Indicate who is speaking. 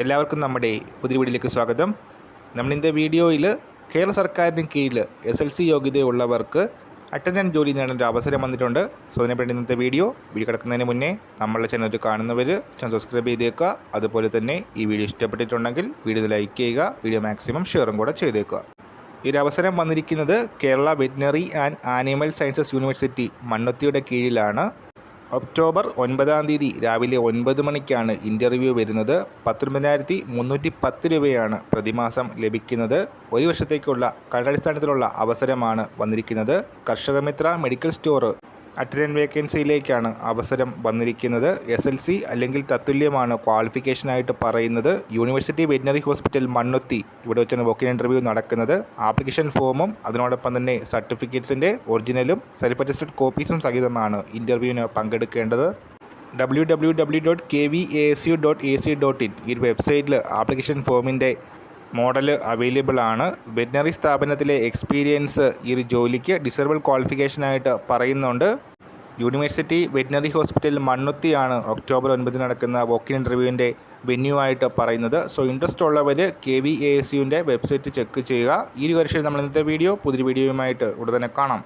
Speaker 1: എല്ലാവർക്കും നമ്മുടെ പുതിയ വീഡിയോയിലേക്ക് സ്വാഗതം. നമ്മളിന്റെ വീഡിയോയിൽ കേരള സർക്കാരിന് കീഴിൽ എസ് എൽ സി യോഗ്യതയുള്ളവർക്ക് അറ്റൻഡന്റ് ജോലി ഒരു അവസരം വന്നിട്ടുണ്ട്. സോ അതിനെപ്പറ്റി ഇന്നത്തെ വീഡിയോ വീഡിയോ കിടക്കുന്നതിന് മുന്നേ നമ്മളെ ചാനൽ കാണുന്നവർ ചാനൽ സബ്സ്ക്രൈബ് ചെയ്തേക്കുക. അതുപോലെ തന്നെ ഈ വീഡിയോ ഇഷ്ടപ്പെട്ടിട്ടുണ്ടെങ്കിൽ വീഡിയോ ലൈക്ക് ചെയ്യുക വീഡിയോ മാക്സിമം ഷെയറും കൂടെ ചെയ്തേക്കുക. ഈ ഒരു അവസരം വന്നിരിക്കുന്നത് Kerala veterinary and animal sciences university മണ്ണുത്തിയുടെ കീഴിലാണ്. ഒക്ടോബർ ഒൻപതാം തീയതി രാവിലെ ഒൻപത് മണിക്കാണ് ഇന്റർവ്യൂ വരുന്നത്. പത്തൊൻപതിനായിരത്തി മുന്നൂറ്റി പത്ത് രൂപയാണ് പ്രതിമാസം ലഭിക്കുന്നത്. ഒരു വർഷത്തേക്കുള്ള കടടിസ്ഥാനത്തിലുള്ള അവസരമാണ് വന്നിരിക്കുന്നത്. കർഷകമിത്ര മെഡിക്കൽ സ്റ്റോർ അറ്റൻഡന്റ് വേക്കൻസിയിലേക്കാണ് അവസരം വന്നിരിക്കുന്നത്. എസ് എൽ സി അല്ലെങ്കിൽ തത്തുല്യമാണ് ക്വാളിഫിക്കേഷനായിട്ട് പറയുന്നത്. യൂണിവേഴ്സിറ്റി വെറ്റിനറി ഹോസ്പിറ്റൽ മണ്ണുത്തി ഇവിടെ വെച്ചാണ് വോക്കിൻ ഇന്റർവ്യൂ നടക്കുന്നത്. ആപ്ലിക്കേഷൻ ഫോമും അതിനോടൊപ്പം തന്നെ സർട്ടിഫിക്കറ്റ്സിന്റെ ഒറിജിനലും സെൽഫ് അറ്റസ്റ്റഡ് കോപ്പീസും സഹിതമാണ് ഇന്റർവ്യൂവിന് പങ്കെടുക്കേണ്ടത്. W W W dot K V A S U dot A C dot in ഈ വെബ്സൈറ്റിൽ ആപ്ലിക്കേഷൻ ഫോമിന്റെ മോഡൽ അവൈലബിൾ ആണ്. വെറ്റിനറി സ്ഥാപനത്തിലെ എക്സ്പീരിയൻസ് ഈ ഒരു ജോലിക്ക് ഡിസേബിൾ ക്വാളിഫിക്കേഷനായിട്ട് പറയുന്നുണ്ട്. യൂണിവേഴ്സിറ്റി വെറ്റിനറി ഹോസ്പിറ്റൽ മണ്ണുത്തിയാണ് ഒക്ടോബർ ഒൻപതിന് നടക്കുന്ന വോക്കിൻ ഇന്റർവ്യൂവിന്റെ വെന്യൂ ആയിട്ട് പറയുന്നത്. സോ ഇൻട്രസ്റ്റ് ഉള്ളവർ കെ വി എ എസ് യുവിന്റെ വെബ്സൈറ്റ് ചെക്ക് ചെയ്യുക. ഈ ഒരു വർഷം നമ്മൾ ഇന്നത്തെ വീഡിയോ പുതിയ വീഡിയോയുമായിട്ട് ഉടനെ കാണാം.